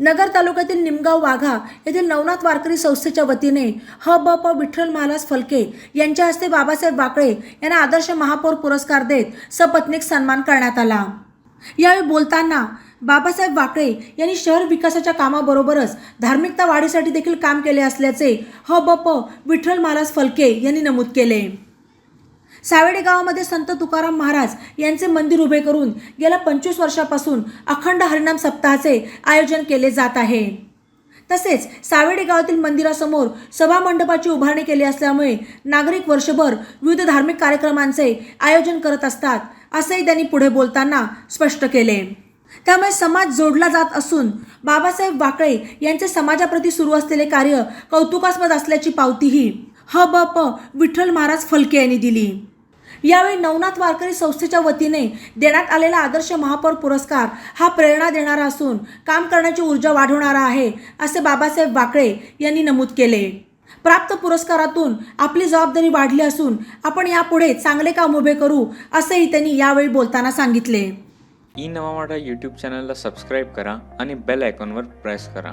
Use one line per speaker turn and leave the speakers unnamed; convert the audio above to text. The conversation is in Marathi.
नगर तालुक्यातील निमगाव वाघा येथील नवनाथ वारकरी संस्थेच्या वतीने ह ब प विठ्ठल महाराज फलके यांच्या हस्ते बाबासाहेब वाकळे यांना आदर्श महापौर पुरस्कार देत सपत्नीक सन्मान करण्यात आला. यावेळी बोलताना बाबासाहेब वाकळे यांनी शहर विकासाच्या कामाबरोबरच धार्मिकता वाढीसाठी देखील काम केले असल्याचे ह ब प विठ्ठल महाराज फलके यांनी नमूद केले. सावेडे गावामध्ये संत तुकाराम महाराज यांचे मंदिर उभे करून गेल्या पंचवीस वर्षापासून अखंड हरिनाम सप्ताहाचे आयोजन केले जात आहे. तसेच सावेडे गावातील मंदिरासमोर सभा मंडपाची उभारणी केली असल्यामुळे नागरिक वर्षभर विविध धार्मिक कार्यक्रमांचे आयोजन करत असतात असेही त्यांनी पुढे बोलताना स्पष्ट केले. त्यामुळे समाज जोडला जात असून बाबासाहेब वाकळे यांचे समाजाप्रती सुरू असलेले कार्य कौतुकास्पद असल्याची पावतीही ह ब प विठ्ठल महाराज फलके यांनी दिली. यावेळी नवनाथ वारकरी संस्थेच्या वतीने देण्यात आलेला आदर्श महापौर पुरस्कार हा प्रेरणा देणारा असून काम करण्याची ऊर्जा वाढवणारा आहे असे बाबासाहेब वाकळे यांनी नमूद केले. प्राप्त पुरस्कारातून आपली जबाबदारी वाढली असून आपण यापुढे चांगले काम उभे करू असेही त्यांनी यावेळी बोलताना सांगितले.
ई नवा यूट्यूब चॅनलला सबस्क्राईब करा आणि बेल आयकॉनवर प्रेस करा.